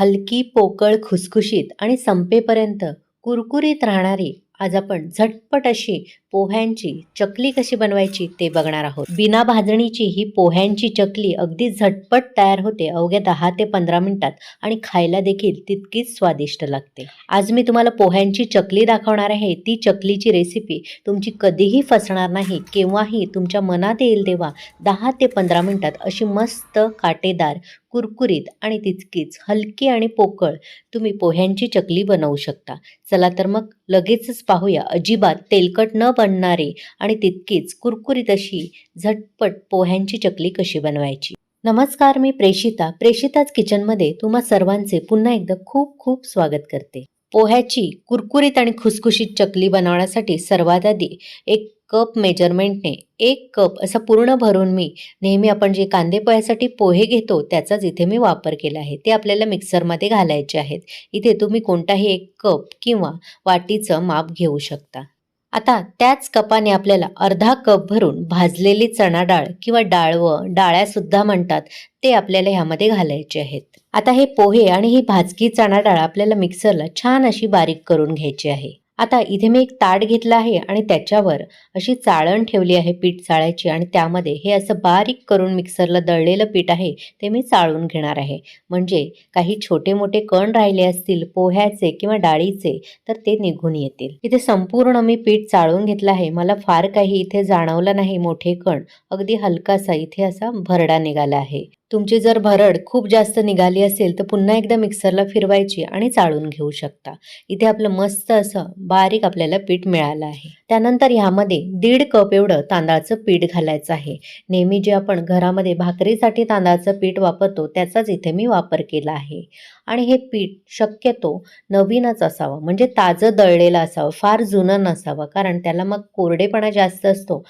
हलकी पोकळ खुसखुशीत आणि संपेपर्यंत कुरकुरीत राहणारी आज आपण झटपट अशी पोह्यांची चकली कशी बनवायची ते बघणार आहोत. बिना भाजणीची ही पोह्यांची चकली अगदी झटपट तयार होते अवघ्या दहा ते पंधरा मिनिटात आणि खायला देखील तितकीच स्वादिष्ट लागते. आज मी तुम्हाला पोह्यांची चकली दाखवणार आहे. ती चकलीची रेसिपी तुमची कधीही फसणार नाही केव्हाही तुमच्या मनात येईल तेव्हा दहा ते पंधरा मिनिटात अशी मस्त काटेदार कुरकुरीत आणि तितकीच हलकी आणि पोकळ तुम्ही पोह्यांची चकली बनवू शकता. चला तर मग लगेचच पाहूया. अजिबात तेलकट न बनणारी आणि तितकीच कुरकुरीत अशी झटपट पोह्यांची चकली कशी बनवायची? नमस्कार मी प्रेषिता प्रेषिताच किचनमध्ये तुम्हा सर्वांचे पुन्हा एकदा खूप खूप स्वागत करते. पोह्याची कुरकुरीत आणि खुसखुशीत चकली बनवण्यासाठी सर्वात आधी एक कप मेजरमेंटने एक कप असं पूर्ण भरून मी नेहमी आपण जे कांदे पोह्यासाठी पोहे घेतो त्याचाच इथे मी वापर केला आहे. ते आपल्याला मिक्सरमध्ये घालायचे आहेत. इथे तुम्ही कोणताही एक कप किंवा वाटीचं माप घेऊ शकता. आता त्याच कपाने आपल्याला अर्धा कप भरून भाजलेली चणा डाळ किंवा डाळवं डाळ्यासुद्धा म्हणतात ते आपल्याला ह्यामध्ये घालायचे आहेत. आता हे पोहे आणि ही भाजकी चणा डाळ आपल्याला मिक्सरला छान अशी बारीक करून घ्यायची आहे. आता इथे मी एक ताट घेतलं आहे आणि त्याच्यावर अशी चाळण ठेवली आहे पीठ चाळायची आणि त्यामध्ये हे असं बारीक करून मिक्सरला दळलेलं पीठ आहे ते मी चाळून घेणार आहे. म्हणजे काही छोटे मोठे कण राहिले असतील पोह्याचे किंवा डाळीचे तर ते निघून येतील. इथे संपूर्ण मी पीठ चाळून घेतलं आहे. मला फार काही इथे जाणवलं नाही मोठे कण. अगदी हलकासा इथे असा भरडा निघाला आहे. तुमची जर भरड खूप जास्त निघाली असेल तर पुन्हा एकदा मिक्सरला फिरवायची आणि चाळून घेऊ शकता. इथे आपलं मस्त असं बारीक आपल्याला पीठ मिळालं आहे. त्यानंतर ह्यामध्ये दीड कप एवढं तांदळाचं पीठ घालायचं आहे. नेहमी जे आपण घरामध्ये भाकरीसाठी तांदळाचं पीठ वापरतो त्याचाच इथे मी वापर केला आहे. आणि हे पीठ शक्यतो नवीनच असावं म्हणजे ताजं दळलेलं असावं फार जुनं नसावं कारण त्याला मग कोरडेपणा जास्त असतो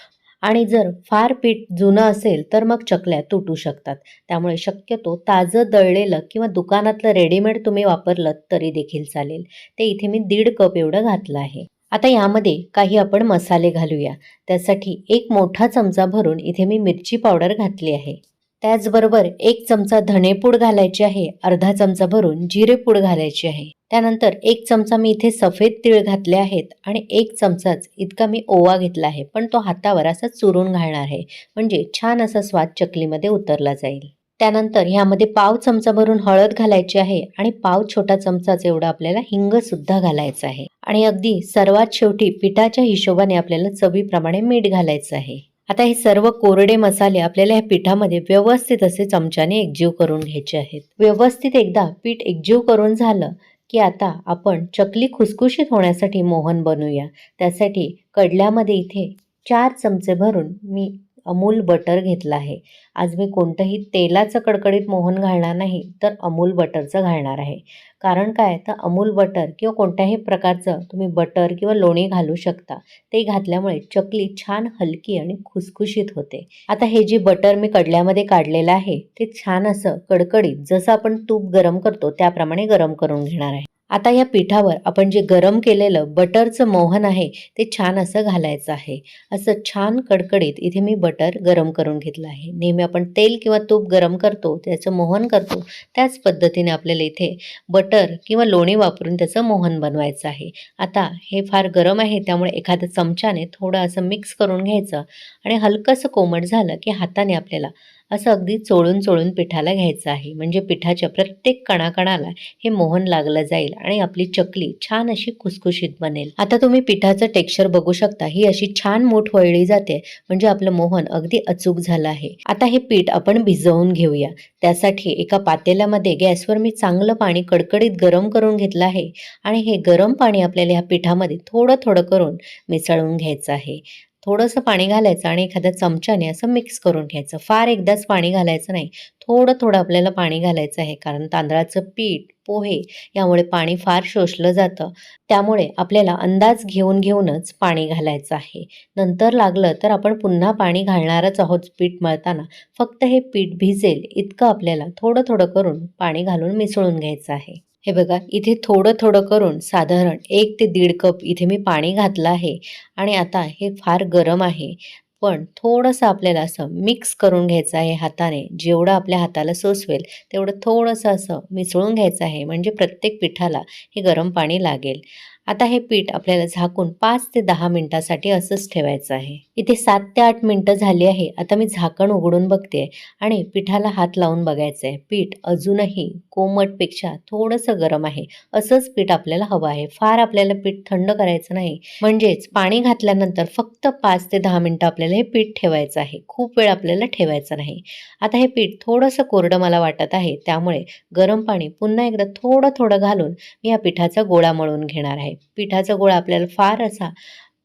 आणि जर फार पीठ जुनं असेल तर मग चकल्या तुटू शकतात. त्यामुळे शक्यतो ताजं दळलेलं किंवा दुकानातलं रेडीमेड तुम्ही वापरलं तरी देखील चालेल. ते इथे मी दीड कप एवढं घातलं आहे. आता यामध्ये काही आपण मसाले घालूया. त्यासाठी एक मोठा चमचा भरून इथे मी मिरची पावडर घातली आहे. त्याचबरोबर एक चमचा धणेपूड घालायची आहे. अर्धा चमचा भरून जिरेपूड घालायची आहे. त्यानंतर एक चमचा मी इथे सफेद तीळ घातले आहेत आणि एक चमचाच इतका मी ओवा घेतला आहे पण तो हातावर असा चुरून घालणार आहे म्हणजे छान असा स्वाद चकलीमध्ये उतरला जाईल. त्यानंतर ह्यामध्ये पाव चमचा भरून हळद घालायची आहे आणि पाव छोटा चमचाच एवढा आपल्याला हिंग सुद्धा घालायचं आहे. आणि अगदी सर्वात शेवटी पिठाच्या हिशोबाने आपल्याला चवीप्रमाणे मीठ घालायचं आहे. आता हे सर्व कोरडे मसाले आपल्याला या पिठामध्ये व्यवस्थित असे चमच्याने एकजीव करून घ्यायचे आहेत. व्यवस्थित एकदा पीठ एकजीव करून झालं की आता आपण चकली खुसखुशीत होण्यासाठी मोहन बनवूया त्यासाठी कडल्यामध्ये इथे चार चमचे भरून मी अमूल बटर घेतलं आहे. आज मी कोणतंही तेलाचं कडकडीत मोहन घालणार नाही तर अमूल बटरचं घालणार आहे. कारण काय? तर अमूल बटर किंवा कोणत्याही प्रकारचं तुम्ही बटर किंवा लोणी घालू शकता. ते घातल्यामुळे चकली छान हलकी आणि खुसखुशीत होते. आता हे जे बटर मी कडल्यामध्ये काढलेलं आहे ते छान असं कडकडीत जसं आपण तूप गरम करतो त्याप्रमाणे गरम करून घेणार आहे. आता या पिठावर आपण जे गरम केलेलं बटरचं मोहन आहे ते छान असं घालायचं आहे. असं छान कडकडीत इथे मी बटर गरम करून घेतलं आहे. नेहमी आपण तेल किंवा तूप गरम करतो त्याचं मोहन करतो त्याच पद्धतीने आपल्याला इथे बटर किंवा लोणी वापरून त्याचं मोहन बनवायचं आहे. आता हे फार गरम आहे त्यामुळे एखाद्या चमच्याने थोडं असं मिक्स करून घ्यायचं आणि हलकंसं कोमट झालं की हाताने आपल्याला असं अगदी चोळून चोळून पिठाला घ्यायचं आहे. म्हणजे पिठाच्या प्रत्येक कणाकणाला हे मोहन लागलं जाईल आणि आपली चकली छान अशी खुसखुशीत बनेल. आता तुम्ही पिठाचं टेक्स्चर बघू शकता. ही अशी छान मोठ वळली जाते. म्हणजे आपलं मोहन अगदी अचूक झालं आहे. आता हे पीठ आपण भिजवून घेऊया. त्यासाठी एका पातेल्यामध्ये गॅसवर मी चांगलं पाणी कडकडीत गरम करून घेतलं आहे. आणि हे गरम पाणी आपल्याला ह्या पिठामध्ये थोडं थोडं करून मिसळून घ्यायचं आहे. थोडंसं पाणी घालायचं आणि एखाद्या चमच्याने असं मिक्स करून घ्यायचं. फार एकदाच पाणी घालायचं नाही. थोडं थोडं आपल्याला पाणी घालायचं आहे कारण तांदळाचं पीठ पोहे यामुळे पाणी फार शोषलं जातं. त्यामुळे आपल्याला अंदाज घेऊन घेऊनच पाणी घालायचं आहे. नंतर लागलं तर आपण पुन्हा पाणी घालणारच आहोत पीठ मळताना. फक्त हे पीठ भिजेल इतकं आपल्याला थोडं थोडं करून पाणी घालून मिसळून घ्यायचं आहे. हे बघा इथे थोडं थोडं करून साधारण एक ते दीड कप इथे मी पाणी घातलं आहे आणि आता हे फार गरम आहे. पण थोडंसं आपल्याला असं मिक्स करून घ्यायचं आहे हाताने. जेवढं आपल्या हाताला सोसवेल तेवढं थोडंसं असं मिसळून घ्यायचं आहे. म्हणजे प्रत्येक पिठाला हे गरम पाणी लागेल. आता हे पीठ आपल्याला झाकून पाच ते दहा मिनिटासाठी असंच ठेवायचं आहे. इथे सात ते आठ मिनटं झाली आहे. आता मी झाकण उघडून बघते आणि पिठाला हात लावून बघायचं आहे पीठ अजूनही कोमटपेक्षा थोडंसं गरम आहे. असंच पीठ आपल्याला हवं आहे. फार आपल्याला पीठ थंड करायचं नाही. म्हणजेच पाणी घातल्यानंतर फक्त पाच ते दहा मिनटं आपल्याला हे पीठ ठेवायचं आहे. खूप वेळ आपल्याला ठेवायचं नाही. आता हे पीठ थोडंसं कोरडं मला वाटत आहे. त्यामुळे गरम पाणी पुन्हा एकदा थोडं थोडं घालून मी या पिठाचा गोळा मळून घेणार आहे. पिठाचा गोळा आपल्याला फार असा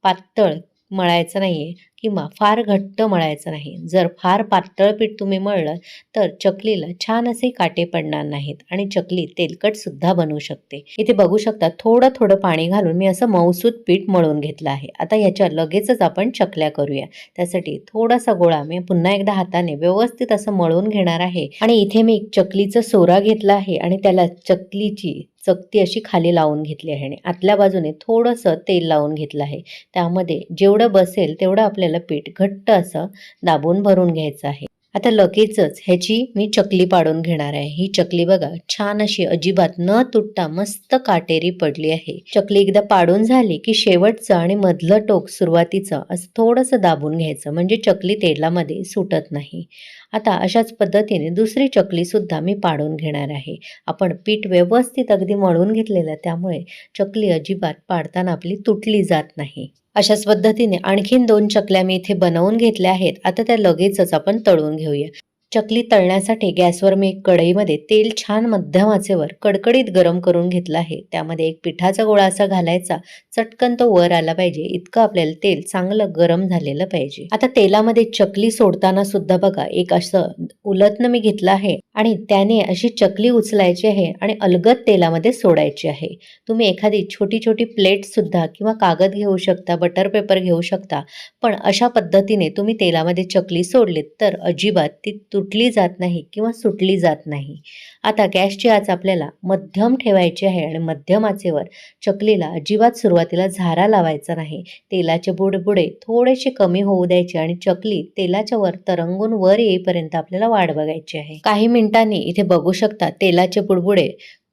पातळ मळायचा नाही आहे किंवा फार घट्ट मळायचं नाही. जर फार पातळ पीठ तुम्ही मळलं तर चकलीला छान असे काटे पडणार नाहीत आणि चकली तेलकटसुद्धा बनवू शकते. इथे बघू शकता थोडं थोडं पाणी घालून मी असं मऊसूत पीठ मळून घेतलं आहे. आता ह्याच्या लगेचच आपण चकल्या करूया. त्यासाठी थोडासा गोळा मी पुन्हा एकदा हाताने व्यवस्थित असं मळून घेणार आहे. आणि इथे मी चकलीचं सोरा घेतला आहे आणि त्याला चकलीची चकती अशी खाली लावून घेतली आहे आणि आतल्या बाजूने थोडंसं तेल लावून घेतलं आहे. त्यामध्ये जेवढं बसेल तेवढं आपल्याला पीठ घट्ट असं दाबून भरून घ्यायचं आहे. आता लगेचच ह्याची मी चकली पाडून घेणार आहे. ही चकली बघा छान अशी अजिबात न तुटता मस्त काटेरी पडली आहे. चकली एकदा पाडून झाली की शेवटचं आणि मधलं टोक सुरुवातीचं असं थोडंसं दाबून घ्यायचं. म्हणजे चकली तेलामध्ये सुटत नाही. आता अशाच पद्धतीने दुसरी चकली सुद्धा मी पाडून घेणार आहे. आपण पीठ व्यवस्थित अगदी मळून घेतलेलं त्यामुळे चकली अजिबात पाडताना आपली तुटली जात नाही. अशाच पद्धतीने आणखीन दोन चकल्या मी इथे बनवून घेतल्या आहेत. आता त्या लगेचच आपण तळून घेऊया. चकली तळण्यासाठी गॅसवर मी एक कढईमध्ये तेल छान मध्यम आचेवर कडकडीत गरम करून घेतलं आहे. त्यामध्ये एक पिठाचा गोळा असा घालायचा चटकन तो वर आला पाहिजे इतकं आपल्याला तेल चांगलं गरम झालेलं पाहिजे. आता तेलामध्ये चकली सोडताना सुद्धा बघा एक असं उलतनं मी घेतलं आहे आणि त्याने अशी चकली उचलायची आहे आणि अलगद तेलामध्ये सोडायची आहे. तुम्ही एखादी छोटी छोटी प्लेट सुद्धा किंवा कागद घेऊ शकता बटर पेपर घेऊ शकता पण अशा पद्धतीने तुम्ही तेलामध्ये चकली सोडलीत तर अजिबात ती तुटली जात नाही किंवा सुटली जात नाही. आता गॅसची आच आपल्याला मध्यम ठेवायची आहे आणि मध्यम आचेवर चकलीला अजिबात सुरुवातीला झारा लावायचा नाही. तेलाचे बुडबुडे थोडेसे कमी होऊ द्यायचे आणि चकली तेलाच्या वर तरंगून वर येईपर्यंत आपल्याला वाढ बघायची आहे. काही मिनिटांनी इथे बघू शकता तेलाचे बुडबुडे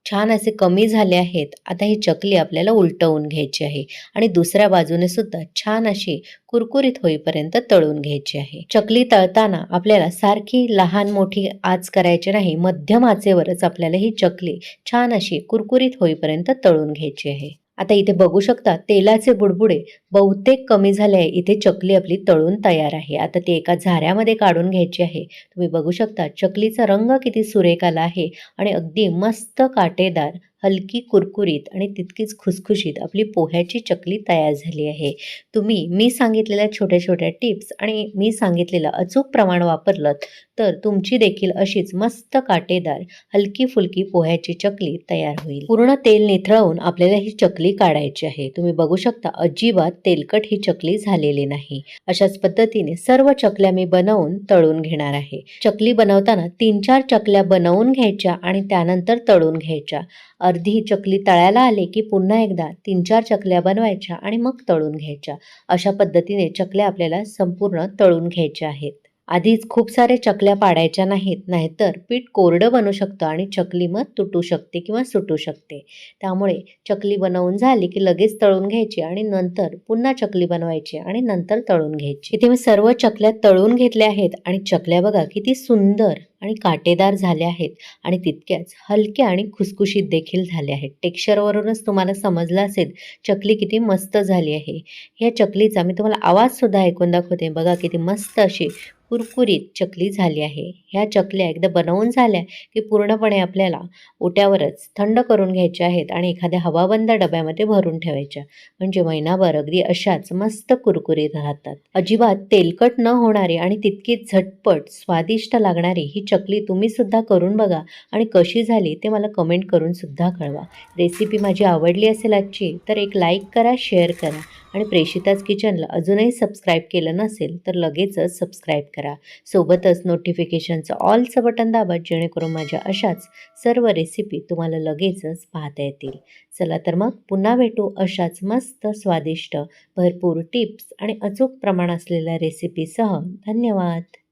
छान असे कमी झाले आहेत. आता ही चकली आपल्याला उलटवून घ्यायची आहे. आणि दुसऱ्या बाजूने सुद्धा छान अशी कुरकुरीत होईपर्यंत तळून घ्यायची आहे. चकली तळताना आपल्याला सारखी लहान मोठी आच करायची नाही. मध्यम आचेवरच आपल्याला ही चकली छान अशी कुरकुरीत होईपर्यंत तळून घ्यायची आहे. आता इथे बघू शकता तेलाचे बुडबुडे बहुतेक कमी झाले आहे. इथे चकली आपली तळून तयार आहे. आता ती एका झाऱ्यामध्ये काढून घ्यायची आहे. तुम्ही बघू शकता चकलीचा रंग किती सुरेख आला आहे. आणि अगदी मस्त काटेदार हलकी कुरकुरीत आणि तितकीच खुसखुशीत आपली पोह्याची चकली तयार झाली आहे. तुम्ही मी सांगितलेल्या छोट्या छोट्या टिप्स आणि मी सांगितलेलं अचूक प्रमाण वापरलं तर तुमची देखील अशीच मस्त काटेदार हलकी फुलकी पोह्याची चकली तयार होईल. पूर्ण तेल निथळवून आपल्याला ही चकली काढायची आहे. तुम्ही बघू शकता अजिबात तेलकट ही चकली झालेली नाही. अशाच पद्धतीने सर्व चकल्या मी बनवून तळून घेणार आहे. चकली बनवताना तीन चार चकल्या बनवून घ्यायच्या आणि त्यानंतर तळून घ्यायच्या. अर्धी चकली तळायला आले की पुन्हा एकदा तीन चार चकल्या बनवायच्या आणि मग तळून घ्यायच्या. अशा पद्धतीने चकल्या आपल्याला संपूर्ण तळून घ्यायच्या आहेत. आधीच खूप सारे चकल्या पाडायच्या नाहीत नाहीतर पीठ कोरडं बनू शकतं आणि चकली मग तुटू शकते किंवा सुटू शकते. त्यामुळे चकली बनवून झाली की लगेच तळून घ्यायची आणि नंतर पुन्हा चकली बनवायची आणि नंतर तळून घ्यायची. इथे मी सर्व चकल्या तळून घेतल्या आहेत आणि चकल्या बघा किती सुंदर आणि काटेदार झाल्या आहेत आणि तितक्याच हलक्या आणि खुसखुशीत देखील झाल्या आहेत. टेक्स्चरवरूनच तुम्हाला समजलं असेल चकली किती मस्त झाली आहे. ह्या चकलीचा मी तुम्हाला आवाजसुद्धा ऐकून दाखवते. बघा किती मस्त अशी कुरकुरीत चकली झाली आहे. ह्या चकल्या एकदा बनवून झाल्या की पूर्णपणे आपल्याला ओट्यावरच थंड करून घ्यायच्या आहेत आणि एखाद्या हवाबंद डब्यामध्ये भरून ठेवायच्या. म्हणजे महिनाभर अगदी अशाच मस्त कुरकुरीत राहतात. अजिबात तेलकट न होणारी आणि तितकीच झटपट स्वादिष्ट लागणारी ही चकली तुम्ही सुद्धा करून बघा आणि कशी झाली ते मला कमेंट करून सुद्धा कळवा. रेसिपी माझी आवडली असेल आजची तर एक लाईक करा शेअर करा. आणि प्रेषिताच किचनला अजूनही सबस्क्राईब केलं नसेल तर लगेचच सबस्क्राईब करा. सोबतच नोटिफिकेशनचं ऑलचं बटन दाबा जेणेकरून माझ्या अशाच सर्व रेसिपी तुम्हाला लगेचच पाहता येतील. चला तर मग पुन्हा भेटू अशाच मस्त स्वादिष्ट भरपूर टिप्स आणि अचूक प्रमाण असलेल्या रेसिपीसह धन्यवाद!